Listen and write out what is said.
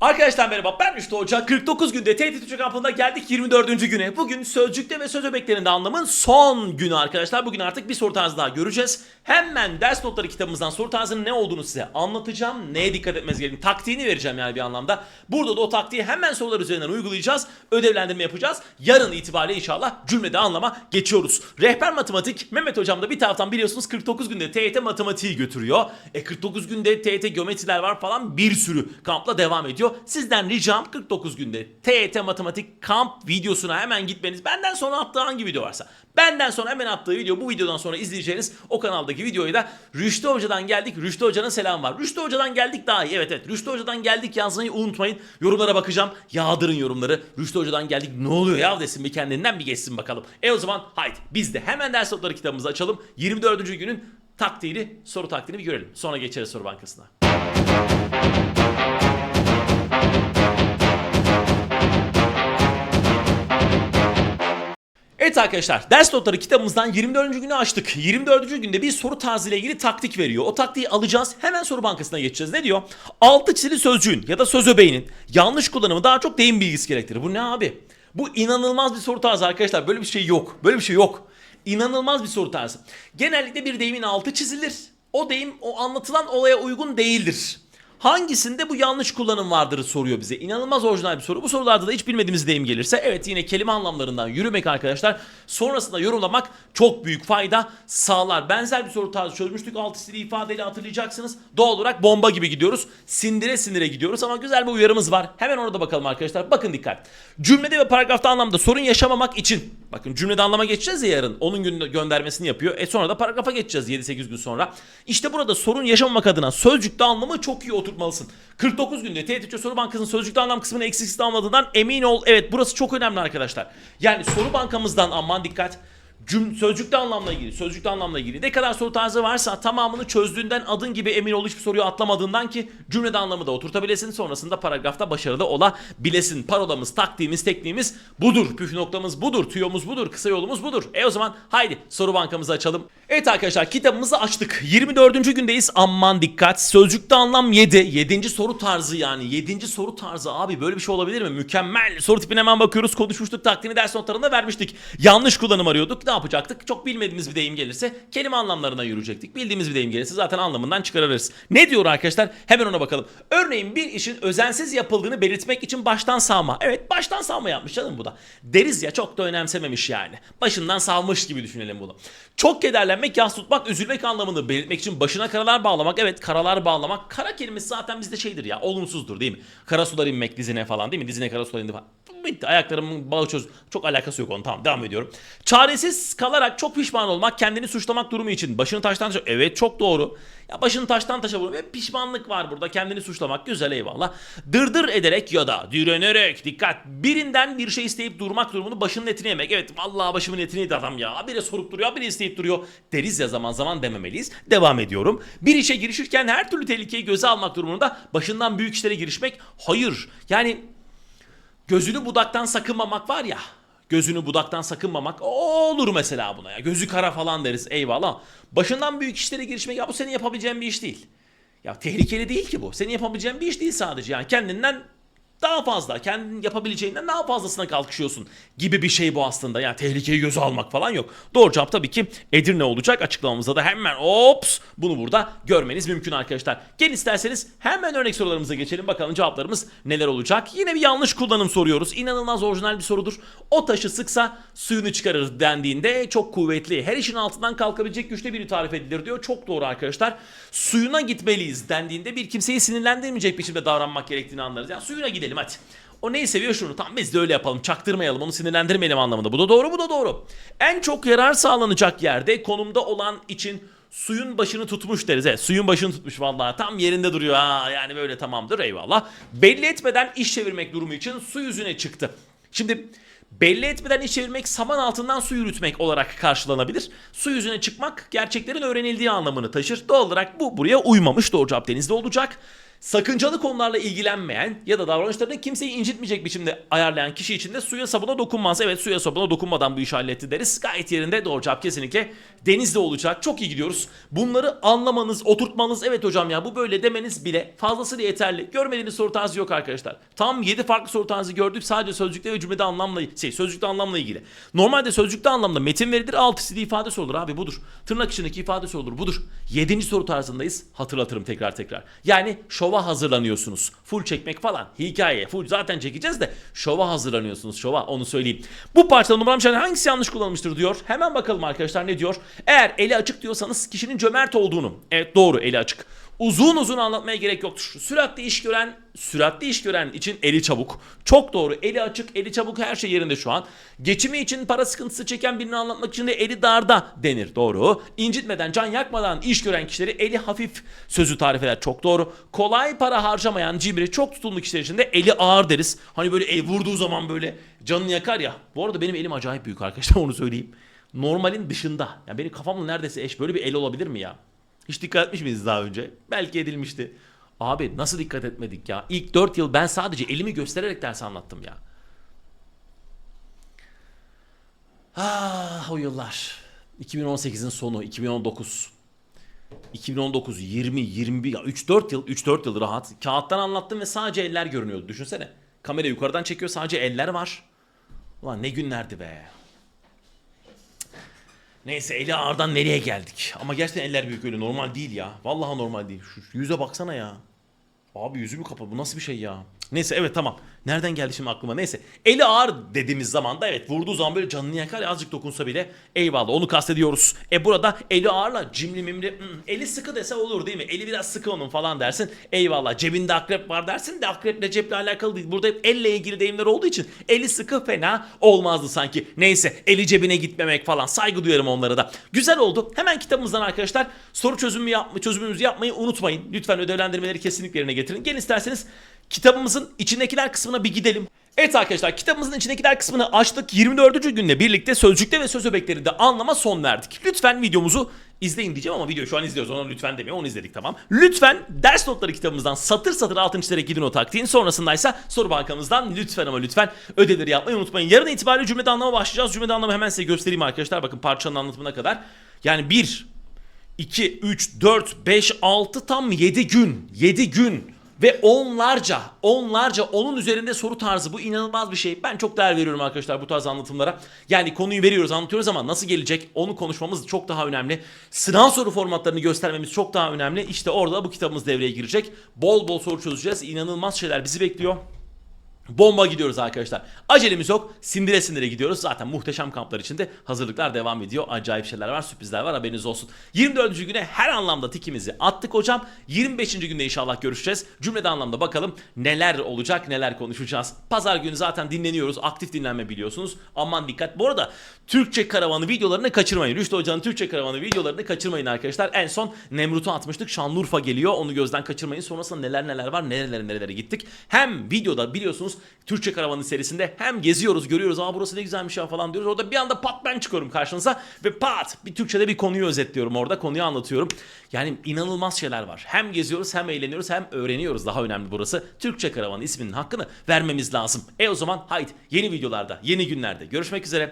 Arkadaşlar merhaba ben Rüştü Hoca. 49 günde TRT Türkçe kampında geldik 24. güne. Bugün sözcükte ve söz öbeklerinde anlamın son günü arkadaşlar. Bugün artık bir soru tarzı daha göreceğiz. Hemen ders notları kitabımızdan soru tarzının ne olduğunu size anlatacağım. Neye dikkat etmeniz gerektiğini taktiğini vereceğim yani bir anlamda. Burada da o taktiği hemen sorular üzerinden uygulayacağız. Ödevlendirme yapacağız. Yarın itibariyle inşallah cümlede anlama geçiyoruz. Rehber matematik Mehmet hocam da bir taraftan biliyorsunuz 49 günde TYT matematiği götürüyor. E 49 günde TYT geometriler var falan bir sürü kampla devam ediyor. Sizden ricam 49 günde TYT matematik kamp videosuna hemen gitmeniz. Benden sonra attığı hangi video varsa. Benden sonra hemen attığı video bu videodan sonra izleyeceğiniz o kanaldaki videoyu da Rüştü Hoca'dan geldik. Rüştü Hoca'nın selam var. Rüştü Hoca'dan geldik daha iyi. Evet evet. Rüştü Hoca'dan geldik yazmayı unutmayın. Yorumlara bakacağım. Yağdırın yorumları. Rüştü Hoca'dan geldik ne oluyor ya desin bir kendinden bir geçsin bakalım. E o zaman haydi biz de hemen ders notları kitabımızı açalım. 24. günün taktiğini, soru taktiğini bir görelim. Sonra geçeriz soru bankasına. Evet arkadaşlar ders notları kitabımızdan 24. günü açtık. 24. günde bir soru tarzı ile ilgili taktik veriyor. O taktiği alacağız hemen soru bankasına geçeceğiz. Ne diyor? Altı çizili sözcüğün ya da söz öbeğinin yanlış kullanımı daha çok deyim bilgisi gerektirir. Bu ne abi? Bu inanılmaz bir soru tarzı arkadaşlar. Böyle bir şey yok. Böyle bir şey yok. İnanılmaz bir soru tarzı. Genellikle bir deyimin altı çizilir. O deyim o anlatılan olaya uygun değildir. Hangisinde bu yanlış kullanım vardır soruyor bize. İnanılmaz orijinal bir soru. Bu sorularda da hiç bilmediğimiz deyim gelirse evet yine kelime anlamlarından yürümek arkadaşlar. Sonrasında yorumlamak çok büyük fayda sağlar. Benzer bir soru tarzı çözmüştük. Altı stili ifadeyle hatırlayacaksınız. Doğal olarak bomba gibi gidiyoruz. Sindire sindire gidiyoruz ama güzel bir uyarımız var. Hemen ona da bakalım arkadaşlar. Bakın dikkat. Cümlede ve paragrafta anlamda sorun yaşamamak için. Bakın cümlede anlama geçeceğiz ya yarın. Onun gün göndermesini yapıyor. E sonra da paragrafa geçeceğiz 7-8 gün sonra. İşte burada sorun yaşamamak adına sözcükte anlamı çok iyi oturtmalısın. 49 günde TRT Soru Bankası'nın sözcükte anlam kısmını eksiksiz tamamladığından emin ol. Evet burası çok önemli arkadaşlar. Yani soru bankamızdan aman dikkat. Cüm, sözcükte anlamla ilgili, sözcükte anlamla ilgili ne kadar soru tarzı varsa tamamını çözdüğünden adın gibi emin ol hiçbir soruyu atlamadığından ki cümlede anlamı da oturtabilesin sonrasında paragrafta başarılı olabilesin. Parolamız, taktiğimiz, tekniğimiz budur. Püf noktamız budur. Tüyomuz budur. Kısa yolumuz budur. E o zaman haydi soru bankamızı açalım. Evet arkadaşlar kitabımızı açtık. 24. gündeyiz. Aman dikkat. Sözcükte anlam 7. 7. soru tarzı yani. 7. soru tarzı abi böyle bir şey olabilir mi? Mükemmel. Soru tipine hemen bakıyoruz. Konuşmuştuk. Taktiğini ders notlarında vermiştik. Yanlış kullanım arıyorduk. Ne yapacaktık? Çok bilmediğimiz bir deyim gelirse kelime anlamlarına yürüyecektik. Bildiğimiz bir deyim gelirse zaten anlamından çıkarırız. Ne diyor arkadaşlar? Hemen ona bakalım. Örneğin bir işin özensiz yapıldığını belirtmek için baştan savma. Evet baştan savma yapmış canım bu da. Deriz ya çok da önemsememiş yani. Başından savmış gibi düşünelim bunu. Çok kederlenmek, yas tutmak, üzülmek anlamını belirtmek için başına karalar bağlamak. Evet karalar bağlamak. Kara kelimesi zaten bizde şeydir ya olumsuzdur değil mi? Kara sular inmek dizine falan değil mi? Dizine kara sular indi falan. Bitti ayaklarımın bağı çöz. Çok alakası yok onun tamam devam ediyorum. Çaresiz kalarak çok pişman olmak kendini suçlamak durumu için. Başını taştan taşa. Evet çok doğru. Ya başını taştan taşa vurmak. Pişmanlık var burada. Kendini suçlamak. Güzel eyvallah. Dırdır ederek ya da direnerek. Dikkat. Birinden bir şey isteyip durmak durumunu başının etini yemek. Evet vallahi başımın etini yedi adam ya. Biri sorup duruyor. Biri isteyip duruyor. Deriz ya zaman zaman dememeliyiz. Devam ediyorum. Bir işe girişirken her türlü tehlikeyi göze almak durumunda başından büyük işlere girişmek. Hayır. Yani gözünü budaktan sakınmamak var ya. Gözünü budaktan sakınmamak o olur mesela buna ya. Gözü kara falan deriz eyvallah. Başından büyük işlere girişmek ya bu senin yapabileceğin bir iş değil. Ya tehlikeli değil ki bu. Senin yapabileceğin bir iş değil sadece. Yani kendinden daha fazla, kendin yapabileceğinden daha fazlasına kalkışıyorsun gibi bir şey bu aslında. Yani tehlikeyi göze almak falan yok. Doğru cevap tabii ki Edirne olacak. Açıklamamızda da hemen ops bunu burada görmeniz mümkün arkadaşlar. Gel isterseniz hemen örnek sorularımıza geçelim. Bakalım cevaplarımız neler olacak. Yine bir yanlış kullanım soruyoruz. İnanılmaz orijinal bir sorudur. O taşı sıksa suyunu çıkarır dendiğinde çok kuvvetli. Her işin altından kalkabilecek güçte biri tarif edilir diyor. Çok doğru arkadaşlar. Suyuna gitmeliyiz dendiğinde bir kimseyi sinirlendirmeyecek biçimde davranmak gerektiğini anlarız. Yani suyuna gidelim hadi. O neyi seviyor şunu tamam biz de öyle yapalım çaktırmayalım onu sinirlendirmeyelim anlamında. Bu da doğru bu da doğru. En çok yarar sağlanacak yerde konumda olan için suyun başını tutmuş deriz. Evet suyun başını tutmuş vallahi tam yerinde duruyor. Ha, yani böyle tamamdır eyvallah. Belli etmeden iş çevirmek durumu için su yüzüne çıktı. Şimdi belli etmeden iş çevirmek saman altından su yürütmek olarak karşılanabilir. Su yüzüne çıkmak gerçeklerin öğrenildiği anlamını taşır. Doğal olarak bu buraya uymamış. Doğru cevap denizde olacak. Sakıncalı konularla ilgilenmeyen ya da davranışlarını kimseyi incitmeyecek biçimde ayarlayan kişi için de suya sabuna dokunmaz. Evet suya sabuna dokunmadan bu işi halletti deriz. Gayet yerinde doğru cevap kesinlikle denizde olacak. Çok iyi gidiyoruz. Bunları anlamanız, oturtmanız evet hocam ya bu böyle demeniz bile fazlasıyla yeterli. Görmediğiniz soru tarzı yok arkadaşlar. Tam 7 farklı soru tarzı gördük sadece sözcükte ve cümlede anlamla şey sözcükte anlamla ilgili. Normalde sözcükte anlamda metin verilir alt çizili ifadesi olur abi budur. Tırnak içindeki ifadesi olur budur. 7. soru tarzındayız. Hatırlatırım tekrar tekrar. Yani şova hazırlanıyorsunuz. Full çekmek falan. Hikaye. Full zaten çekeceğiz de şova hazırlanıyorsunuz. Şova onu söyleyeyim. Bu parçada numaram şöyle hangisi yanlış kullanılmıştır diyor. Hemen bakalım arkadaşlar ne diyor. Eğer eli açık diyorsanız kişinin cömert olduğunu. Evet doğru eli açık. Uzun uzun anlatmaya gerek yoktur. Süratli iş gören, süratli iş gören için eli çabuk. Çok doğru. Eli açık, eli çabuk her şey yerinde şu an. Geçimi için para sıkıntısı çeken birini anlatmak için de eli darda denir. Doğru. İncitmeden, can yakmadan iş gören kişileri eli hafif sözü tarif eder. Çok doğru. Kolay para harcamayan cimri, çok tutumlu kişiler için de eli ağır deriz. Hani böyle el vurduğu zaman böyle canını yakar ya. Bu arada benim elim acayip büyük arkadaşlar onu söyleyeyim. Normalin dışında. Yani benim kafamla neredeyse eş böyle bir el olabilir mi ya? Hiç dikkat etmiş miydiniz daha önce? Belki edilmişti. Abi nasıl dikkat etmedik ya? İlk 4 yıl ben sadece elimi göstererek ders anlattım ya. Ah o yıllar. 2018'in sonu, 2019. 2019, 20, 21, ya 3-4 yıl, 3-4 yıl rahat. Kağıttan anlattım ve sadece eller görünüyordu. Düşünsene. Kamera yukarıdan çekiyor sadece eller var. Ulan ne günlerdi be. Neyse eli ağırdan nereye geldik? Ama gerçekten eller büyük öyle normal değil ya. Vallahi normal değil. Şu, yüze baksana ya. Abi yüzümü kapat. Bu nasıl bir şey ya? Neyse evet tamam. Nereden geldi şimdi aklıma? Neyse. Eli ağır dediğimiz zaman da evet vurduğu zaman böyle canını yakar ya azıcık dokunsa bile eyvallah onu kastediyoruz. E burada eli ağırla cimri mimri hmm, eli sıkı dese olur değil mi? Eli biraz sıkı onun falan dersin. Eyvallah cebinde akrep var dersin de akreple ceple alakalı değil. Burada hep elle ilgili deyimler olduğu için eli sıkı fena olmazdı sanki. Neyse eli cebine gitmemek falan saygı duyarım onlara da. Güzel oldu. Hemen kitabımızdan arkadaşlar soru çözümü yapma, çözümümüzü yapmayı unutmayın. Lütfen ödevlendirmeleri kesinlikle yerine getirin. Gelin isterseniz kitabımızın içindekiler kısmına bir gidelim. Evet arkadaşlar kitabımızın içindekiler kısmını açtık. 24. günle birlikte sözcükte ve söz öbeklerinde anlama son verdik. Lütfen videomuzu izleyin diyeceğim ama videoyu şu an izliyoruz. Ona lütfen demiyor. Onu izledik tamam. Lütfen ders notları kitabımızdan satır satır altın çizerek gidin o taktiğin. Sonrasındaysa soru bankamızdan lütfen ama lütfen ödevleri yapmayı unutmayın. Yarın itibariyle cümlede anlama başlayacağız. Cümlede anlamı hemen size göstereyim arkadaşlar. Bakın parçanın anlatımına kadar. Yani 1, 2, 3, 4, 5, 6 tam 7 gün. 7 gün. Ve onlarca, onlarca onun üzerinde soru tarzı bu inanılmaz bir şey. Ben çok değer veriyorum arkadaşlar bu tarz anlatımlara. Yani konuyu veriyoruz, anlatıyoruz ama nasıl gelecek onu konuşmamız çok daha önemli. Sınav soru formatlarını göstermemiz çok daha önemli. İşte orada bu kitabımız devreye girecek. Bol bol soru çözeceğiz. İnanılmaz şeyler bizi bekliyor. Bomba gidiyoruz arkadaşlar. Acelemiz yok. Sindire sindire gidiyoruz. Zaten muhteşem kamplar içinde hazırlıklar devam ediyor. Acayip şeyler var, sürprizler var. Haberiniz olsun. 24. güne her anlamda tikimizi attık hocam. 25. günde inşallah görüşeceğiz. Cümlede anlamda bakalım neler olacak, neler konuşacağız. Pazar günü zaten dinleniyoruz. Aktif dinlenme biliyorsunuz. Aman dikkat. Bu arada Türkçe karavanı videolarını kaçırmayın. Rüştü Hoca'nın Türkçe karavanı videolarını kaçırmayın arkadaşlar. En son Nemrut'u atmıştık. Şanlıurfa geliyor. Onu gözden kaçırmayın. Sonrasında neler neler var, nerelere nerelere gittik. Hem videoda biliyorsunuz Türkçe karavanı serisinde hem geziyoruz, görüyoruz. Aa burası ne güzelmiş ya falan diyoruz. Orada bir anda pat ben çıkıyorum karşınıza ve pat bir Türkçe'de bir konuyu özetliyorum orada. Konuyu anlatıyorum. Yani inanılmaz şeyler var. Hem geziyoruz, hem eğleniyoruz, hem öğreniyoruz. Daha önemli burası. Türkçe karavanı isminin hakkını vermemiz lazım. E o zaman haydi yeni videolarda, yeni günlerde görüşmek üzere.